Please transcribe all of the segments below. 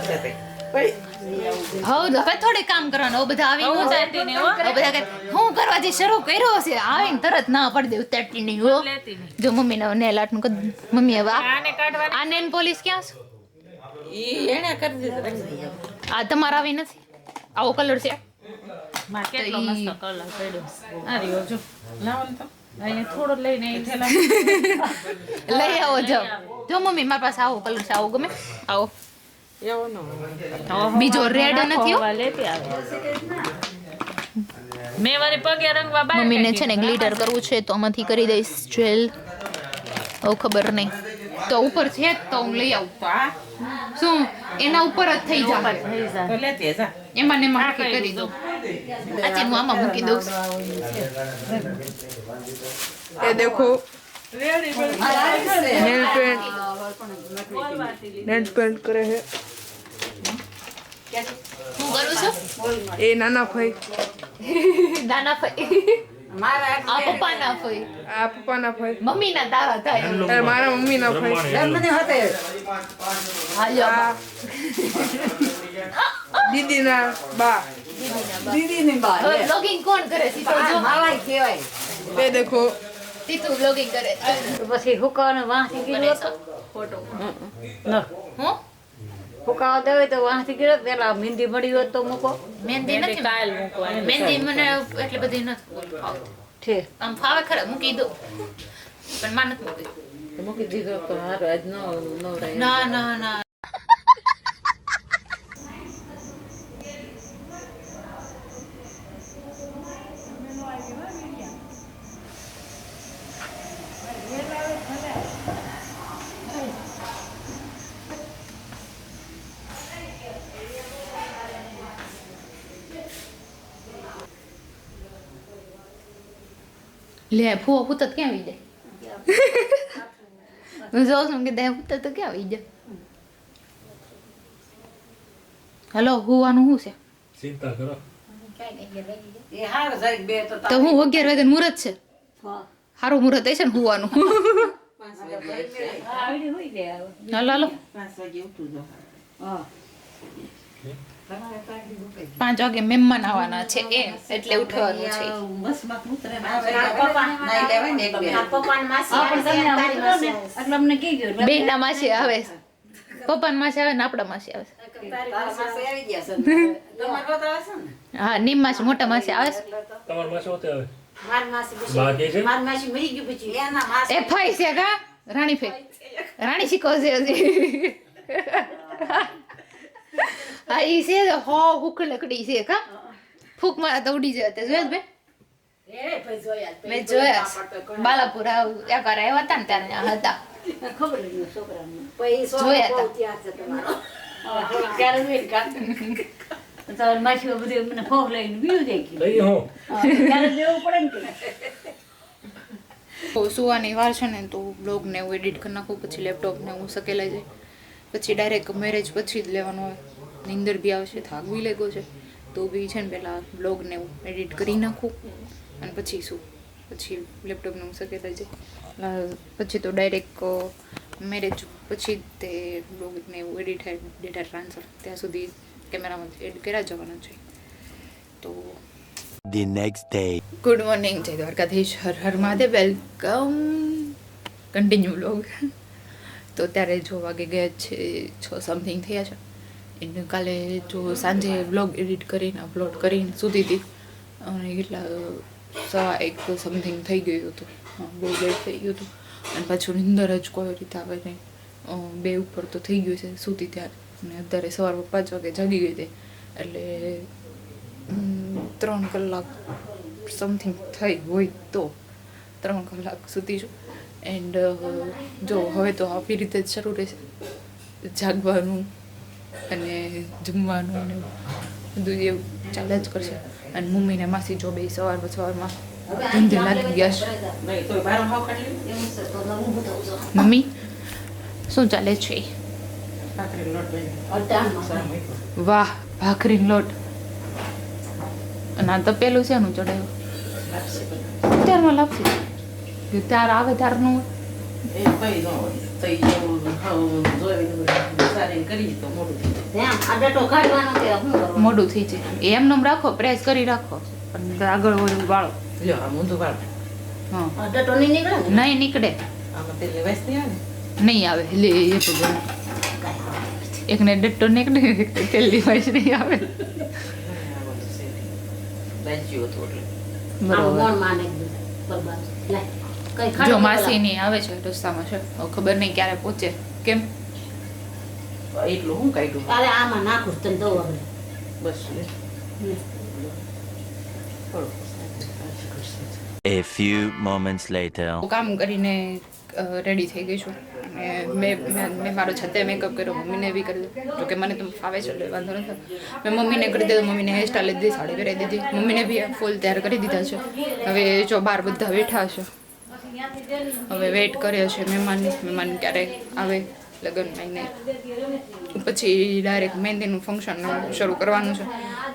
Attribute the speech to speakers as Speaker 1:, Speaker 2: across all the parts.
Speaker 1: છે તે.
Speaker 2: હવ હવે થોડે કામ કરવાનું. હવે બધા આવી ન જાય.
Speaker 3: જાણતી હો
Speaker 2: હવે બધા કે હું કરવા જે શરૂ કર્યો છે આવીને તરત ના પડી દે ઉતારતી નહીં હો. જો મમ્મી ને નેલ આર્ટનું કદ મમ્મી હવે આ-
Speaker 3: આને કાઢવા
Speaker 2: આ નેન પોલીસ ક્યાં છે?
Speaker 1: ઈ એને કરી દીધું
Speaker 2: આ તમારા આવી નથી? આવો કલર છે.
Speaker 3: માં કેટલો મસ્ત કલર પડ્યો. આ રહ્યો જો. લાવો ને થોડો લઈને અહીં થેલા
Speaker 2: લઈ આવો જો જો મમ્મી મારી પાસે આવો કલર છે આવો ગમે. આવો.
Speaker 1: ન.
Speaker 2: બીજો રેડ નથી
Speaker 3: મેં મારી પગે રંગવા બાર
Speaker 2: મમ્મીને છે ને ગ્લિટર કરવું છે તો આમાંથી કરી દઈશ જેલ. ઓ ખબર નહીં. તો ઉપર છે તો હું લઈ આવું.
Speaker 1: તો આ
Speaker 2: શું? એના ઉપર જ થઈ જાય.
Speaker 1: તો લેતી જા.
Speaker 2: એમાં ને એમાં કરી દઉં. આજે હું આમાં મૂકી દઉં.
Speaker 4: એ દેખો એ
Speaker 2: નાના ફઈ
Speaker 4: નાના ભાઈ.
Speaker 2: મારા મમ્મી ના
Speaker 4: તારા મારા મમ્મી ના
Speaker 2: ભાઈ
Speaker 4: દીદી ના બા.
Speaker 2: દીદી ની બા કોણ કરે છે? મારા
Speaker 4: એ દેખો.
Speaker 2: તીતુ બ્લોગિંગ કરે.
Speaker 5: પછી હુકાવાનો વાંથી ગીરો હતો?
Speaker 2: ફોટો
Speaker 5: ન.
Speaker 2: હું?
Speaker 5: હુકાવા દેવે તો વાંથી ગીરો પેલા મહેંદી મળી હોત તો મૂકો.
Speaker 2: મહેંદી નથી.
Speaker 3: કાલ મૂકવાની.
Speaker 2: મહેંદી મને એટલે બધી નથી
Speaker 5: ઠે
Speaker 2: આમ ફાવે ખરા મૂકી દો. પણ માનત મૂકી
Speaker 1: મૂકી દીધો તો હારું આજ ન નવરાય
Speaker 2: ના ના ના. લે ફૂવો પૂત ક્યાં આવી જાય હું જોઉં છું કે દે પૂત તો ક્યાં આવી જાય હલો હુવાનું શું છે
Speaker 6: ચિંતા કરો
Speaker 2: તો હું અગિયાર વાગે મુહૂર્ત છે સારું મુહૂર્ત હશે ને હુવાનું. હાલો હાલો
Speaker 1: પાંચ વાગે
Speaker 2: મહેમાન આવવાના છે એ એટલે ઉઠવાનું છે.
Speaker 1: બે.
Speaker 5: ને
Speaker 2: માસી. આવે પપ્પા માસી આવે ને આપણા માસી આવે હા નીમ માસી મોટા માસી આવે રાણી ફાઈ રાણી શીખો છે. હજી. હા ઈ છે હો હુક લકડી છે કા? ફૂક મારા તો ઉડી જાય જોયા ભાઈ મેં જોયા. બાલાપુર આવ્યા હતા ને ત્યારે હતા.
Speaker 5: ખબર. તો ને
Speaker 2: તો સુવાની વાર છે ને તો બ્લોગને એવું એડિટ કરી નાખું પછી લેપટોપ ને હું સકેલા જાય. પછી ડાયરેક્ટ મેરેજ પછી જ લેવાનું હોય. નીંદર બી આવશે થાક બી લાગ્યો છે. તો બી છે ને પહેલાં બ્લોગને હું એડિટ કરી નાખું અને પછી શું? પછી લેપટોપને હું સકેલાઈ જાય પછી તો ડાયરેક્ટ મેરેજ પછી તે બ્લોગને એવું એડિટ થાય ડેટા ટ્રાન્સફર ત્યાં સુધી કેમેરામાં એડ કર્યા જવાના છે. તો
Speaker 7: the next day.
Speaker 2: Good morning જય Dwarkadhish. Har Har Mahadev. Welcome continue blog તો અત્યારે જો વાગે ગયા છે છ સમથિંગ થયા છે. એને કાલે જો સાંજે બ્લોગ એડિટ કરીને અપલોડ કરીને સુધી હતી. અને કેટલા સવા એક સમથિંગ થઈ ગયું હતું. બહુ લેટ થઈ ગયું હતું. અને પાછું નિંદર જ કોઈ રીતે આવે નહીં. બે ઉપર તો થઈ ગયું છે સૂતી ત્યારે. અને અત્યારે સવાર પાંચ વાગે જાગી ગઈ હતી એટલે ત્રણ કલાક સમથિંગ થઈ હોય તો ત્રણ કલાક સુધી છું એન્ડ જો હવે તો આવી રીતે જ શરૂ રહેશે. જાગવાનું અને જમવાનું અને બધું એવું ચાલે જ કરશે. અને મમ્મીને માસી જો બે સવારમાં સવારમાં ધંધે લાગી ગયા છે. મમ્મી શું ચાલે છે?
Speaker 1: ભાખરી
Speaker 2: વાહ ભાખરીનો લોટ. અને આ તો પેલું છે એનું
Speaker 1: ચડાયું.
Speaker 2: ત્યારમાં લાપસી. ત્યાર આવે ત્યારનું
Speaker 1: એ કઈ ન હોય. તો તો મોડું થઈ જાય.
Speaker 5: ત્યાં આ ડટો કાઢવાનો કે શું કરવાનું?
Speaker 2: મોડું થઈ જાય. એમનેમ રાખો પ્રેસ કરી રાખો. આગળ ઓલું વાળો.
Speaker 1: લ્યો આ ઊંધું વાળ.
Speaker 2: હા.
Speaker 5: આ ડટો નહીં નીકળે
Speaker 2: નહીં
Speaker 1: આવે? ને
Speaker 2: લે એ ભગવાન એકને ડટ્ટો નીકળે એકને તેલ ડિવાઇસ નહીં આવે. બરોબર. જો
Speaker 5: ખાડો
Speaker 2: માસી ની આવે છે રસ્તામાં છે. ખબર નહીં ક્યારે પહોંચે. કેમ?
Speaker 1: એટલું હું કાઢ્યું
Speaker 5: તારે આમાં નાખું તને દઉં આપણે
Speaker 1: બસ
Speaker 7: A few moments later.
Speaker 2: હું કામ કરીને રેડી થઈ ગઈ છું. અને મેં મેં મેં મારો છતે મેકઅપ કર્યો મમ્મીને બી કરી દીધો. જોકે મને તો ફાવે છે એટલે વાંધો નથી. મેં મમ્મીને કરી દીધો મમ્મીને હેરસ્ટાઈલ લીધી સાડી પહેરાવી દીધી. મમ્મીને બી ફૂલ તૈયાર કરી દીધા છે. હવે જો બહાર બધા બેઠા છે હવે વેઇટ કરે છે મહેમાનની મહેમાન ક્યારે આવે? લગ્ન મહિને. પછી ડાયરેક્ટ મહેંદીનું ફંક્શન શરૂ કરવાનું છે.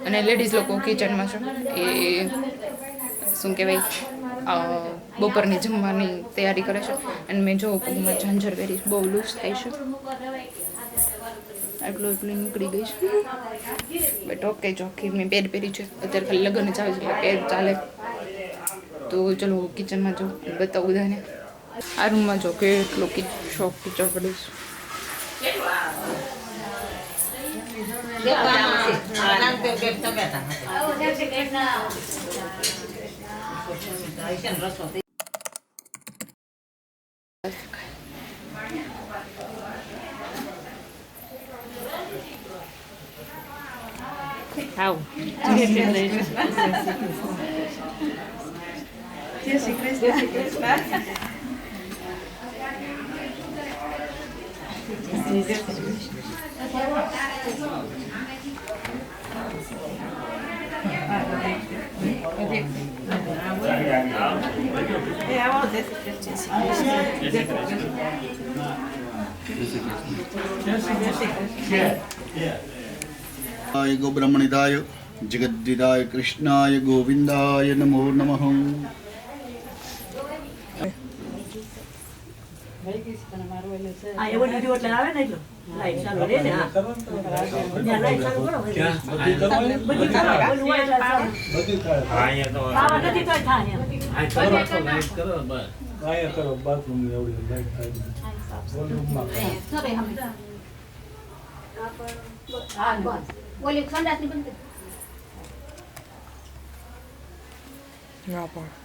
Speaker 2: અને લેડીઝ લોકો કિચનમાં છે. એ શું કહેવાય? બપોરની જમવાની તૈયારી કરે છે. અને મેં જો પગમાં ઝાંઝર પહેરી બહુ લૂઝ થાય છે. આટલું એટલું નીકળી ગઈ છે. બટ ઓકે ચોખ્ખી મેં પેર પહેરી છે. અત્યારે ખાલી લગ્ન જ આવે છે એટલે પેર ચાલે. તો ચલો કિચનમાં જાઉં બતાવું બધાને. આ રૂમમાં જો કેટલો કિચ, શોખ કિચડ પડે છે.
Speaker 1: નાન જય શ્રી
Speaker 3: કૃષ્ણ
Speaker 8: જય શ્રી કૃષ્ણ ગોબ્રહ્મણિદાય જગદ્દિદાય કૃષ્ણાય ગોવિંદાય
Speaker 4: નમો નમઃ ઓલી સંડાસની બંધ. ના પણ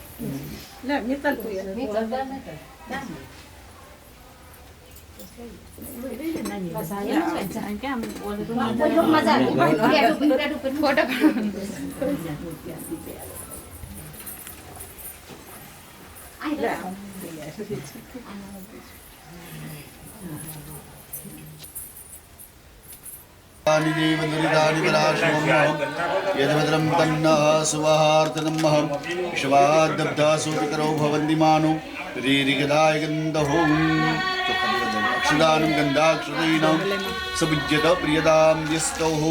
Speaker 1: લે મિત્તલ તું યાર
Speaker 3: કેમ ઓલું તો
Speaker 5: કોઈ
Speaker 8: यद्भद्रं तन्नः सुवाहार्थनमः विश्वादब्धासु पितरौ भवन्ति मानो रीरिगदाय गन्धहो अक्षदानं गन्धाक्षदैनं समुज्यत प्रियदां यस्तौः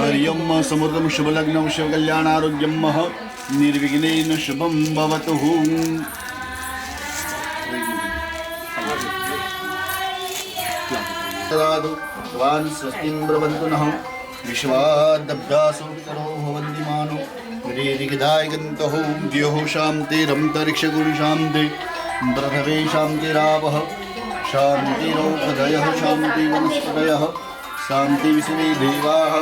Speaker 8: हरियं समृद्धं शुभलग्नं शिवकल्याणारोग्यं मह निर्विघ्नेन शुभं भवतु ददातु भवान् स्वस्तिं ब्रवन्तु नः विश्वादब्धासु पितरो भवन्ति मानो गिरिगिदाय गन्तः द्योः शान्तिरन्तरिक्षगुरुशान्ति प्रथवे शान्तिरावः शान्तिरौषधयः शान्तिवनस्पतयः शान्तिविश्वे देवाः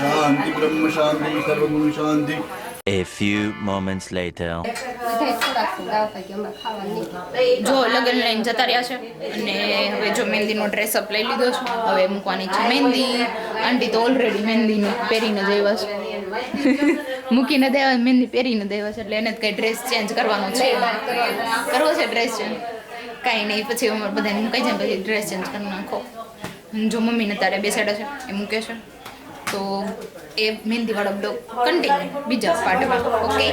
Speaker 8: शान्ति ब्रह्म शान्ति सर्वगुण शान्ति
Speaker 7: A few moments later.
Speaker 2: જો લગ્ન લઈને જતા રહ્યા છે અને હવે જો મહેંદીનો ડ્રેસ અપ લઈ લીધો છે, હવે મૂકવાની છે મહેંદી. આંટી તો ઓલરેડી મહેંદીનું પહેરીને આવ્યા છે. મૂકીને દેવા મહેંદી પહેરીને દેવા છે, એટલે એને જ કંઈ ડ્રેસ ચેન્જ કરવાનો છે. કરવો છે ડ્રેસ ચેન્જ કાંઈ નહીં, પછી બધાને મૂકાઈ જાય પછી ડ્રેસ ચેન્જ કરી નાખો. જો મમ્મીને તારે બેસાડે છે એ મૂકે છે. તો એ મહેંદીવાળો બ્લોગ કન્ટિન્યુ બીજા પાર્ટમાં ઓકે?